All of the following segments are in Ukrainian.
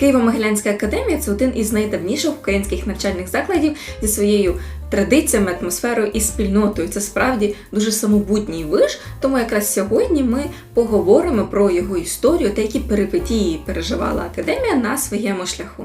Києво-Могилянська академія це один із найдавніших українських навчальних закладів зі своєю традиціями, атмосферою і спільнотою. Це справді дуже самобутній виш. Тому якраз сьогодні ми поговоримо про його історію та які перипетії переживала академія на своєму шляху.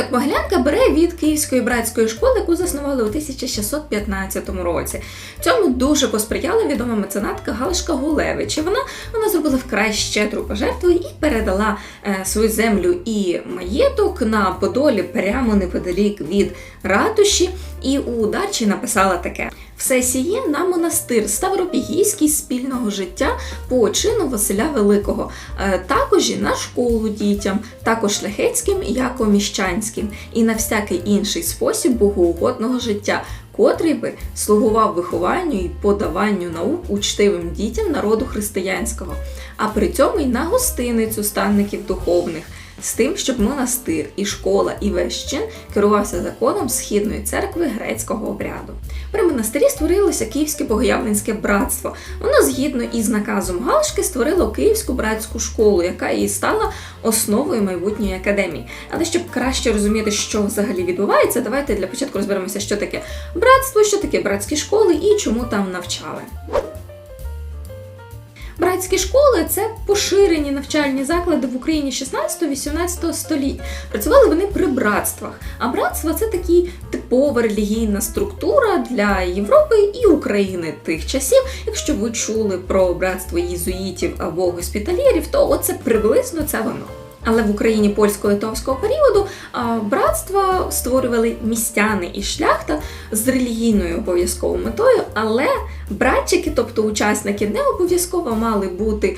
Початок Могилянка бере від Київської братської школи, яку заснували у 1615 році. Цьому дуже посприяла відома меценатка Галишка Гулевич. Вона, вона зробила вкрай щедру пожертву і передала е, свою землю і маєток на Подолі прямо неподалік від ратуші. І у дачі написала таке: все сіє на монастир Ставропігійський спільного життя по чину Василя Великого, Е, також і на школу дітям, також шляхетським, як міщанським, і на всякий інший спосіб богоугодного життя, котрий би слугував вихованню і подаванню наук учтивим дітям народу християнського, а при цьому й на гостиницю станників духовних. З тим, щоб монастир, і школа, і весь чин керувався законом східної церкви грецького обряду. При монастирі створилося Київське богоявленське братство. Воно згідно із наказом Галшки створило Київську братську школу, яка і стала основою майбутньої академії. Але щоб краще розуміти, що взагалі відбувається, давайте для початку розберемося, що таке братство, що таке братські школи і чому там навчали. Братські школи це поширені навчальні заклади в Україні 16-18 століть. Працювали вони при братствах. А братство це такі типова релігійна структура для Європи і України тих часів. Якщо ви чули про братство єзуїтів або госпітальєрів, то оце приблизно це воно. Але в Україні польсько-литовського періоду братства створювали містяни і шляхта з релігійною обов'язковою метою, але братчики, тобто учасники, не обов'язково мали бути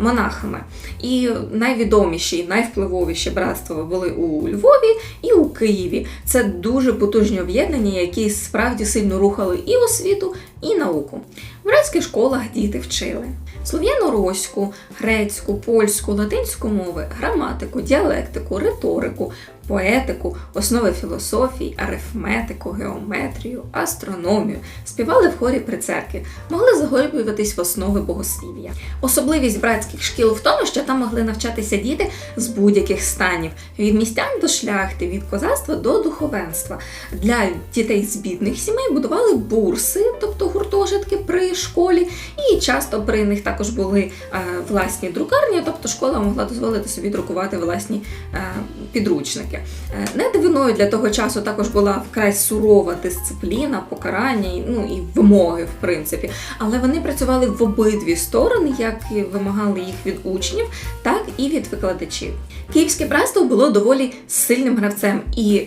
монахами. І найвідоміші, найвпливовіші братства були у Львові і у Києві. Це дуже потужні об'єднання, які справді сильно рухали і освіту, і науку. В грецьких школах діти вчили слов'яно-руську, грецьку, польську, латинську мови, граматику, діалектику, риторику, поетику, основи філософії, арифметику, геометрію, астрономію, співали в хорі при церкві, могли заглиблюватись в основи богослів'я. Особливість братських шкіл в тому, що там могли навчатися діти з будь-яких станів: від містян до шляхти, від козацтва до духовенства. Для дітей з бідних сімей будували бурси, тобто гуртожитки при школі, і часто при них також були е, власні друкарні, тобто школа могла дозволити собі друкувати власні е, підручники. Е, Не дивиною для того часу також була вкрай сурова дисципліна, покарання ну, і вимоги, в принципі. Але вони працювали в обидві сторони, як вимагали їх від учнів, так і від викладачів. Київське братство було доволі сильним гравцем і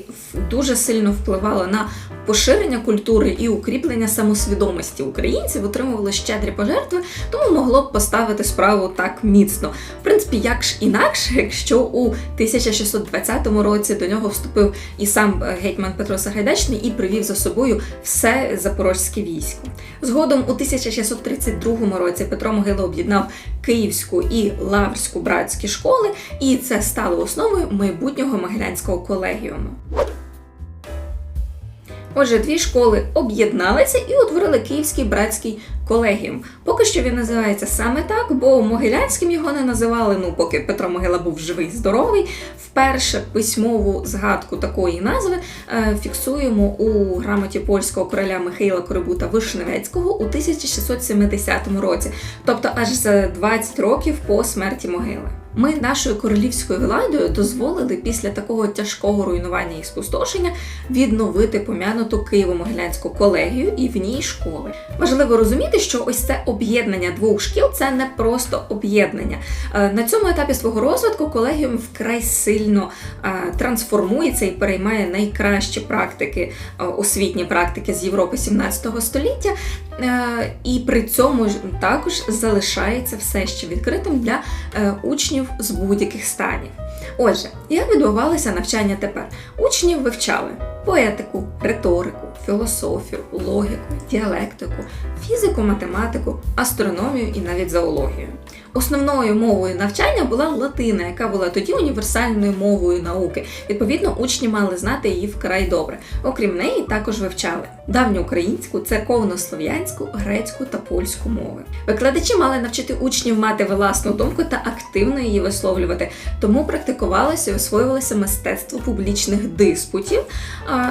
дуже сильно впливало на поширення культури і укріплення самосвідомості українців, отримувало щедрі пожертви, тому могло б поставити справу так міцно. В принципі, як ж інакше, якщо у 1620 році до нього вступив і сам е, гетьман Петро Сагайдачний і привів за собою все запорозьке військо. Згодом у 1632 році Петро Могила об'єднав Київську і Лаврську братські школи, і це стало основою майбутнього Могилянського колегіуму. Отже, дві школи об'єдналися і утворили Київський братський колегіум. Поки що він називається саме так, бо Могилянським його не називали, ну поки Петро Могила був живий, здоровий. Вперше письмову згадку такої назви е, фіксуємо у грамоті польського короля Михайла Корибута Вишневецького у 1670 році, тобто аж за 20 років по смерті могили. Ми нашою королівською владою дозволили після такого тяжкого руйнування і спустошення відновити пом'януту Києво-Могилянську колегію і в ній школи. Важливо розуміти, що ось це об'єднання двох шкіл це не просто об'єднання. Е, На цьому етапі свого розвитку колегіум вкрай сильно е, трансформується і переймає найкращі практики, е, освітні практики з Європи 17 століття. І при цьому також залишається все ще відкритим для е, учнів з будь-яких станів. Отже, як відбувалося навчання тепер? Учнів вивчали поетику, риторику, філософію, логіку, діалектику, фізику, математику, астрономію і навіть зоологію. Основною мовою навчання була латина, яка була тоді універсальною мовою науки. Відповідно, учні мали знати її вкрай добре. Окрім неї, також вивчали давньоукраїнську, церковнослов'янську, грецьку та польську мови. Викладачі мали навчити учнів мати власну думку та активно її висловлювати, тому практикувалося і освоювалося мистецтво публічних диспутів.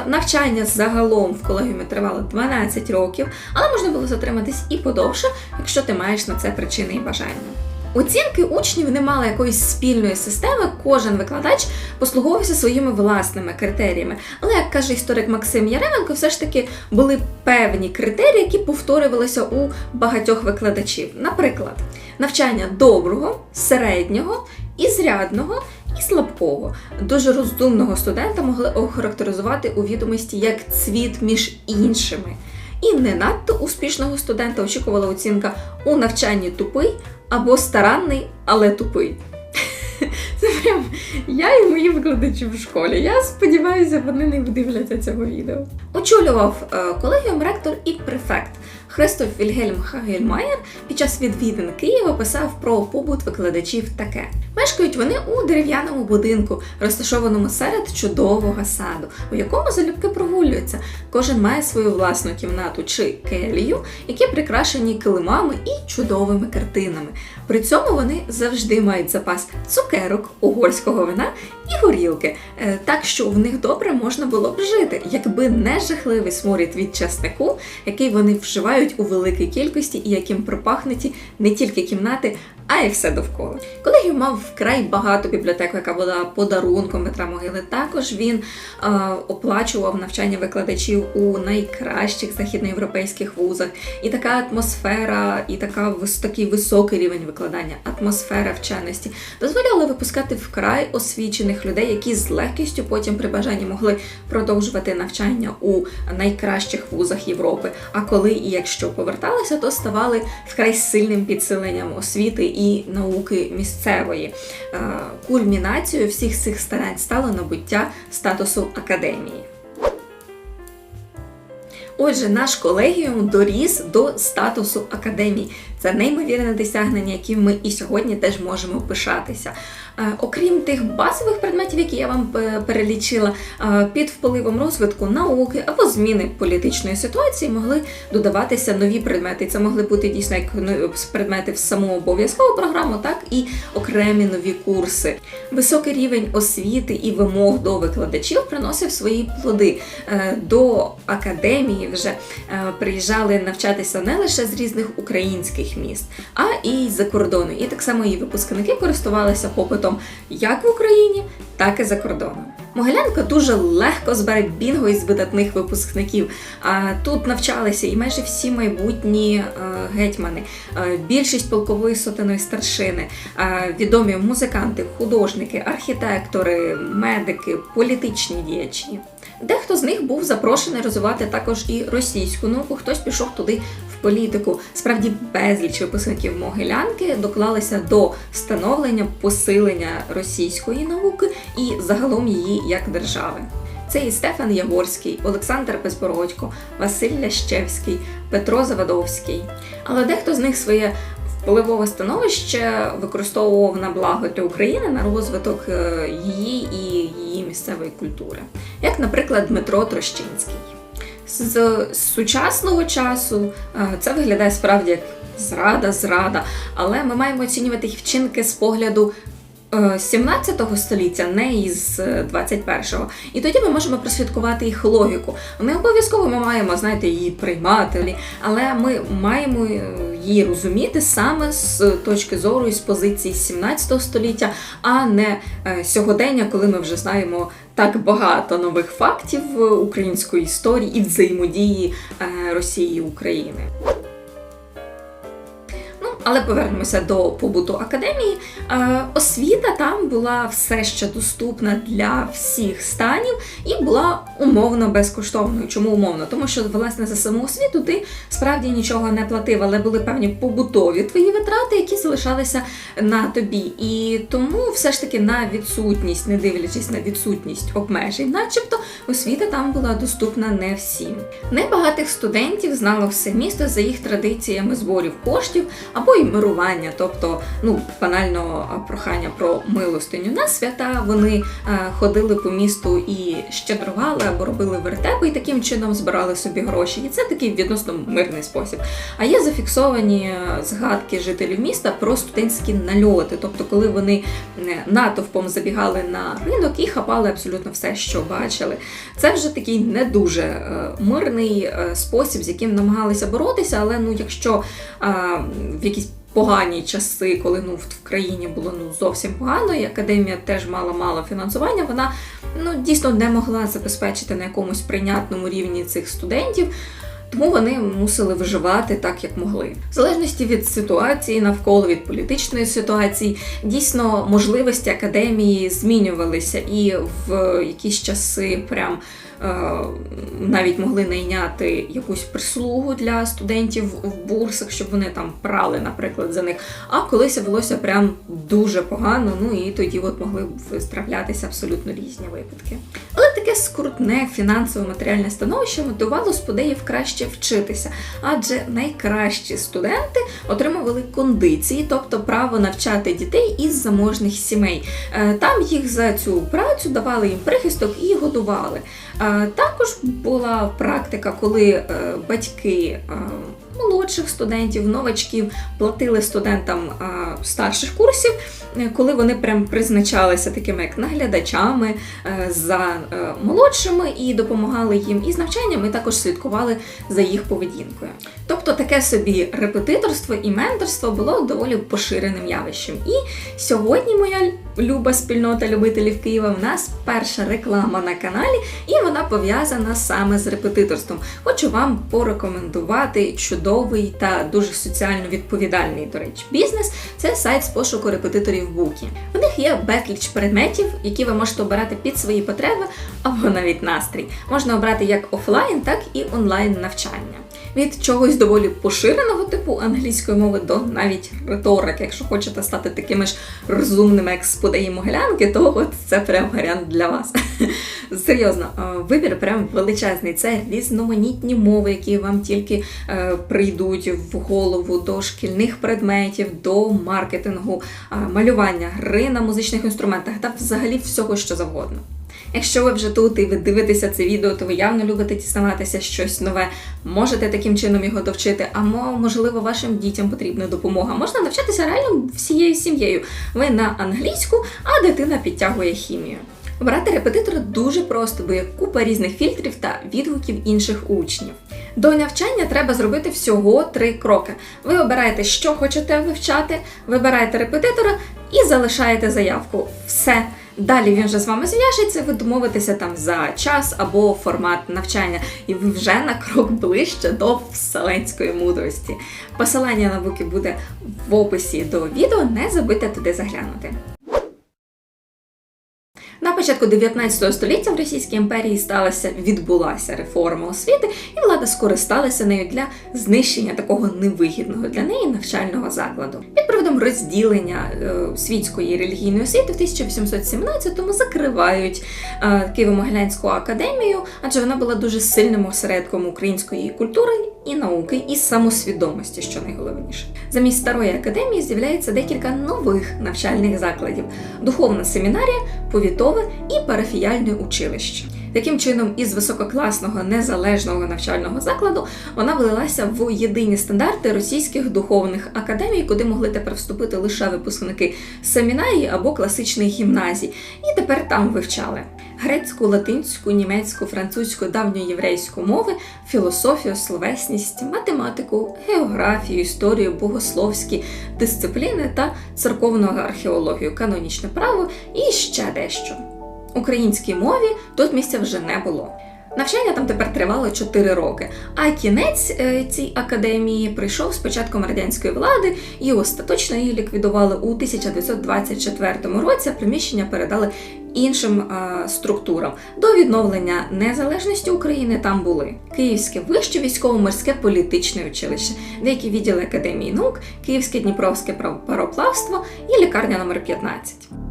Навчання загалом в колегіумі тривало 12 років, але можна було затриматись і подовше, якщо ти маєш на це причини і бажання. Оцінки учнів не мали якоїсь спільної системи, кожен викладач послуговувався своїми власними критеріями. Але, як каже історик Максим Яременко, все ж таки були певні критерії, які повторювалися у багатьох викладачів. Наприклад, навчання доброго, середнього і зрядного. І слабкого, дуже розумного студента могли охарактеризувати у відомості як цвіт між іншими. І не надто успішного студента очікувала оцінка у навчанні тупий або старанний, але тупий. Це прям я і мої викладачі в школі. Я сподіваюся, вони не дивляться цього відео. Очолював е, колегіум ректор і префект. Христоф Вільгельм Хагельмаєр під час відвідин Києва писав про побут викладачів таке: мешкають вони у дерев'яному будинку, розташованому серед чудового саду, у якому залюбки прогулюються. Кожен має свою власну кімнату чи келію, які прикрашені килимами і чудовими картинами. При цьому вони завжди мають запас цукерок, угорського вина і горілки, е, так що в них добре можна було б жити, якби не жахливий сморід від часнику, який вони вживають у великій кількості і яким пропахнуті не тільки кімнати, а й все довкола. Колегіум мав вкрай багато бібліотеку, яка була подарунком Петра Могили. Також він е, оплачував навчання викладачів у найкращих західноєвропейських вузах. І така атмосфера, і така такий високий рівень викладання, атмосфера вченості дозволяла випускати вкрай освічених людей, які з легкістю потім при бажанні могли продовжувати навчання у найкращих вузах Європи. А коли і якщо поверталися, то ставали вкрай сильним підсиленням освіти і науки місцевої. Е, Кульмінацією всіх цих старань стало набуття статусу академії. Отже, наш колегіум доріс до статусу академії. Це неймовірне досягнення, яким ми і сьогодні теж можемо пишатися. Е, Окрім тих базових предметів, які я вам е, перелічила, е, під впливом розвитку науки або зміни політичної ситуації могли додаватися нові предмети. Це могли бути дійсно як ну, предмети в саму обов'язкову програму, так і окремі нові курси. Високий рівень освіти і вимог до викладачів приносив свої плоди. До академії вже приїжджали навчатися не лише з різних українських міст, а і з-за кордону. І так само її випускники користувалися попитом як в Україні, так і за кордоном. Могилянка дуже легко збере бінго із видатних випускників. А тут навчалися і майже всі майбутні е, гетьмани, е, більшість полкової сотеної старшини, е, відомі музиканти, художники, архітектори, медики, політичні діячі. Дехто з них був запрошений розвивати також і російську науку, хтось пішов туди в політику. Справді безліч випускників Могилянки доклалися до становлення посилення російської науки і загалом її як держави. Це і Стефан Яворський, Олександр Безбородько, Василь Лящевський, Петро Завадовський. Але дехто з них своє впливове становище використовував на благо для України на розвиток е, її і її місцевої культури, як, наприклад, Дмитро Трощинський. З сучасного часу е, це виглядає справді як зрада, зрада, але ми маємо оцінювати їх вчинки з погляду. Е, 17 століття, не із е, 21-го. І тоді ми можемо прослідкувати їх логіку. Не обов'язково ми маємо, знаєте, її приймати, але ми маємо е, її розуміти саме з точки зору і з позиції 17 століття, а не е, сьогодення, коли ми вже знаємо так багато нових фактів е, української історії і взаємодії е, Росії і України. Але повернемося до побуту академії. Е, освіта там була все ще доступна для всіх станів і була умовно безкоштовною. Чому умовно? Тому що власне за саму освіту ти справді нічого не платив, але були певні побутові твої витрати, які залишалися на тобі. І тому все ж таки на відсутність, не дивлячись на відсутність обмежень, начебто освіта там була доступна не всім. Небагатих студентів знало все місто за їх традиціями зборів коштів або й мирування, тобто ну банально прохання про милостиню на свята. Вони е, ходили по місту і щедрували або робили вертепи, і таким чином збирали собі гроші. І це такий відносно мирний спосіб. А є зафіксовані е, згадки жителів міста про студентські нальоти, тобто, коли вони е, натовпом забігали на ринок і хапали абсолютно все, що бачили. Це вже такий не дуже мирний спосіб, з яким намагалися боротися, але ну, якщо в якісь погані часи, коли ну в країні було ну зовсім погано, і академія теж мала мало фінансування, вона ну дійсно не могла забезпечити на якомусь прийнятному рівні цих студентів. Тому вони мусили виживати так, як могли. В залежності від ситуації навколо від політичної ситуації, дійсно можливості академії змінювалися, і в якісь часи прям навіть могли найняти якусь прислугу для студентів в бурсах, щоб вони там прали, наприклад, за них. А колись велося прям дуже погано. Ну і тоді от могли виставлятися абсолютно різні випадки. Таке скрутне фінансове матеріальне становище мотивувало сподеїв краще вчитися, адже найкращі студенти отримували кондиції, тобто право навчати дітей із заможних сімей. Е, Там їх за цю працю давали їм прихисток і годували. Е, Також була практика, коли е, батьки. Молодших студентів, новачків платили студентам е, старших курсів, коли вони прям призначалися такими як наглядачами е, за е, молодшими і допомагали їм із навчанням, і також слідкували за їх поведінкою. Тобто таке собі репетиторство і менторство було доволі поширеним явищем. І сьогодні моя люба спільнота любителів Києва. В нас перша реклама на каналі, і вона пов'язана саме з репетиторством. Хочу вам порекомендувати чудовий та дуже соціально відповідальний, до речі, бізнес. Це сайт з пошуку репетиторів Букі. В них є безліч предметів, які ви можете обирати під свої потреби або навіть настрій. Можна обрати як офлайн, так і онлайн навчання. Від чогось доволі поширеного типу англійської мови до навіть риторики. Якщо хочете стати такими ж розумними, як сподеї Могилянки, то от це прям варіант для вас. Серйозно, е, вибір прям величезний. Це різноманітні мови, які вам тільки е, прийдуть в голову до шкільних предметів, до маркетингу, е, малювання, гри на музичних інструментах та взагалі всього, що завгодно. Якщо ви вже тут і ви дивитеся це відео, то ви явно любите дізнаватися щось нове. Можете таким чином його довчити, а можливо вашим дітям потрібна допомога. Можна навчатися реально всією сім'єю. Ви на англійську, а дитина підтягує хімію. Обрати репетитора дуже просто, бо є купа різних фільтрів та відгуків інших учнів. До навчання треба зробити всього три кроки. Ви обираєте, що хочете вивчати, вибираєте репетитора і залишаєте заявку. Все. Далі він вже з вами зв'яжеться, ви домовитеся там за час або формат навчання, і ви вже на крок ближче до вселенської мудрості. Посилання на буки буде в описі до відео, не забудьте туди заглянути. На початку 19 століття в Російській імперії сталася відбулася реформа освіти, і влада скористалася нею для знищення такого невигідного для неї навчального закладу. Приводом розділення е, світської релігійної освіти в 1817-му закривають е, Києво-Могилянську академію, адже вона була дуже сильним осередком української культури і науки, і самосвідомості, що найголовніше. Замість старої академії з'являється декілька нових навчальних закладів: духовна семінарія, повітове і парафіяльне училище. Таким чином, із висококласного незалежного навчального закладу вона влилася в єдині стандарти російських духовних академій, куди могли тепер вступити лише випускники семінарії або класичних гімназій, і тепер там вивчали грецьку, латинську, німецьку, французьку, давньоєврейську мови, філософію, словесність, математику, географію, історію, богословські дисципліни та церковну археологію, канонічне право і ще дещо. Українській мові тут місця вже не було. Навчання там тепер тривало 4 роки, а кінець е, цій академії прийшов з початком радянської влади і остаточно її ліквідували у 1924 році. Приміщення передали іншим е, структурам. До відновлення незалежності України там були Київське вище військово-морське політичне училище, деякі відділи Академії наук, Київське Дніпровське пароплавство і лікарня номер 15.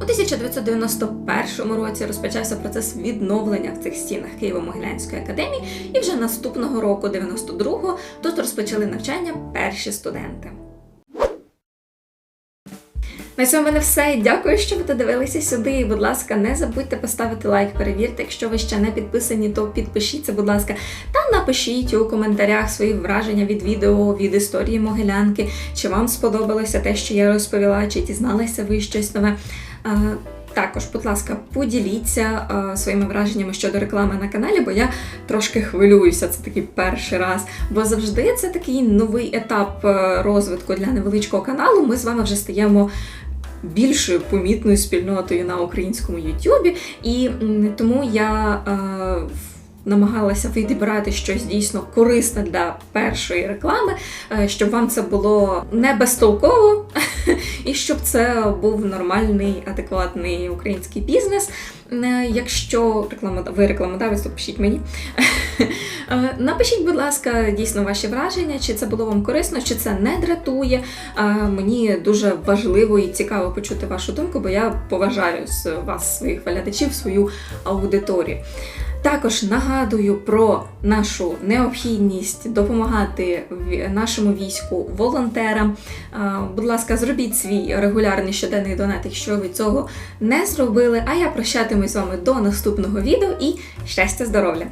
У 1991 році розпочався процес відновлення в цих стінах Києво-Могилянської академії, і вже наступного року, 92-го, тут розпочали навчання перші студенти. На цьому мене все. Дякую, що ви додивилися сюди. І, будь ласка, не забудьте поставити лайк, перевірте. Якщо ви ще не підписані, то підпишіться, будь ласка, та напишіть у коментарях свої враження від відео, від історії Могилянки. Чи вам сподобалося те, що я розповіла, чи дізналися ви щось нове. Е, Також, будь ласка, поділіться е, своїми враженнями щодо реклами на каналі, бо я трошки хвилююся. Це такий перший раз. Бо завжди це такий новий етап е, розвитку для невеличкого каналу. Ми з вами вже стаємо більшою помітною спільнотою на українському Ютубі, і тому я е, намагалася відібрати щось дійсно корисне для першої реклами, е, щоб вам це було не безтолково, і щоб це був нормальний, адекватний український бізнес. Е, Якщо ви рекламодавець, то пишіть мені. Е, Напишіть, будь ласка, дійсно ваші враження, чи це було вам корисно, чи це не дратує. Е, Мені дуже важливо і цікаво почути вашу думку, бо я поважаю з вас, своїх глядачів, свою аудиторію. Також нагадую про нашу необхідність допомагати нашому війську волонтерам. Будь ласка, зробіть свій регулярний щоденний донат, якщо ви цього не зробили. А я прощатимусь з вами до наступного відео і щастя, здоров'я!